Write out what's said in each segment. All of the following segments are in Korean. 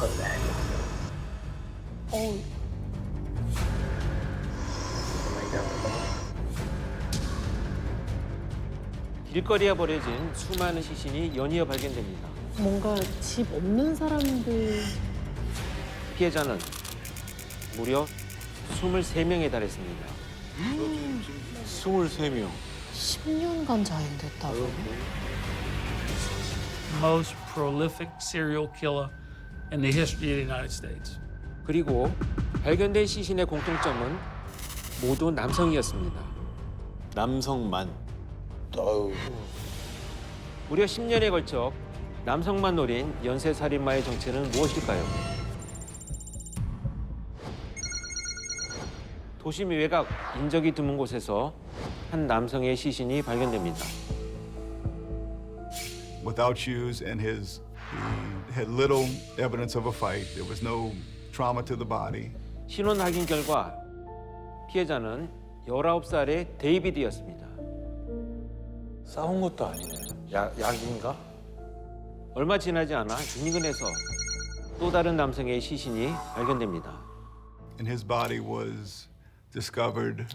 That. 어우. 길거리에 버려진 수많은 시신이 연이어 발견됩니다. 뭔가 집 없는 사람들 피해자는 무려 23명에 달했습니다. 23명. 10년간 자행됐다고. most prolific serial killer in the history of the United States. 그리고 발견된 시신의 공통점은 모두 남성이었습니다. 남성만. 어우. 무려 10년에 걸쳐 남성만 노린 연쇄살인마의 정체는 무엇일까요? 도심 외곽 인적이 드문 곳에서 한 남성의 시신이 발견됩니다. without shoes and his had little evidence of a fight. There was no trauma to the body. 신원 확인 결과 피해자는 19살의 데이비드였습니다. 싸운 것도 아니네. 약, 약인가? 얼마 지나지 않아 인근에서 또 다른 남성의 시신이 발견됩니다. And his body was discovered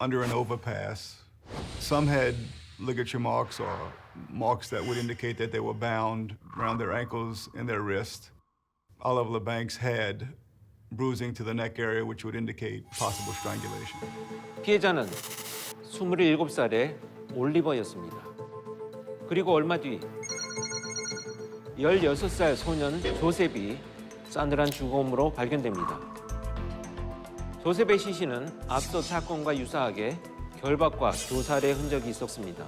under an overpass. Some had ligature marks or marks that would indicate that they were bound around their ankles and their wrist. Oliver Banks had bruising to the neck area, which would indicate possible strangulation. 피해자는 27살의 올리버였습니다. 그리고 얼마 뒤 16살 소년 조셉이 싸늘한 죽음으로 발견됩니다. 조셉의 시신은 앞서 사건과 유사하게 결박과 교살의 흔적이 있었습니다.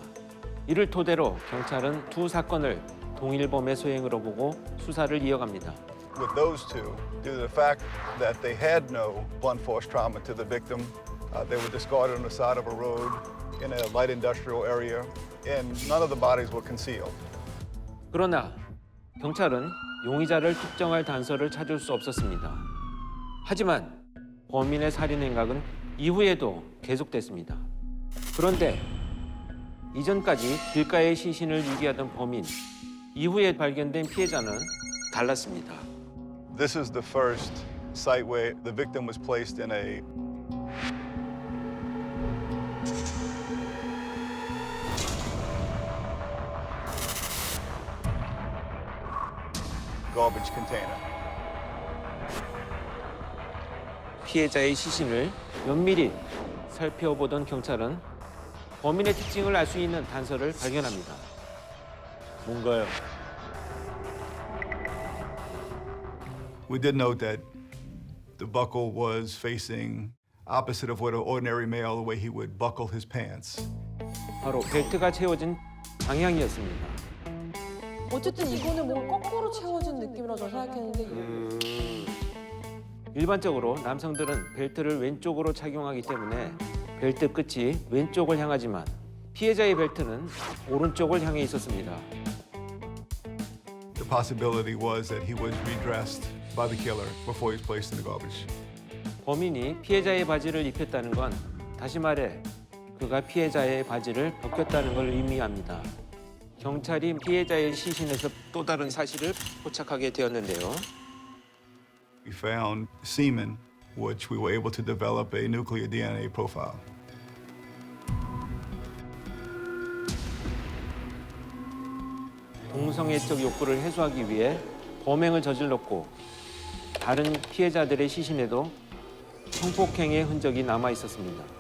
이를 토대로 경찰은 두 사건을 동일범의 소행으로 보고 수사를 이어갑니다. With those two, due to the fact that they had no blunt force trauma to the victim, uh, they were discarded on the side of a road in a light industrial area, and none of the bodies were concealed. 그러나 경찰은 용의자를 특정할 단서를 찾을 수 없었습니다. 하지만 범인의 살인 행각은 이후에도 계속됐습니다. 그런데 이전까지 길가의 시신을 유기하던 범인, 이후에 발견된 피해자는 달랐습니다. This is the first site where the victim was placed in a garbage container. 피해자의 시신을 면밀히 살펴보던 경찰은 범인의 특징을 알 수 있는 단서를 발견합니다. 뭔가요? We did note that the buckle was facing opposite of what an ordinary male, the way he would buckle his pants. 바로 벨트가 채워진 방향이었습니다. 어쨌든 이거는 뭔가 거꾸로 채워진 느낌이라 저 생각했는데 일반적으로 남성들은 벨트를 왼쪽으로 착용하기 때문에 벨트 끝이 왼쪽을 향하지만 피해자의 벨트는 오른쪽을 향해 있었습니다. The possibility was that he was redressed by the killer before he was placed in the garbage. 범인이 피해자의 바지를 입혔다는 건 다시 말해 그가 피해자의 바지를 벗겼다는 걸 의미합니다. 경찰이 피해자의 시신에서 또 다른 사실을 포착하게 되었는데요. We found semen, which we were able to develop a nuclear DNA profile. 동성애적 욕구를 해소하기 위해 범행을 저질렀고 다른 피해자들의 시신에도 성폭행의 흔적이 남아 있었습니다.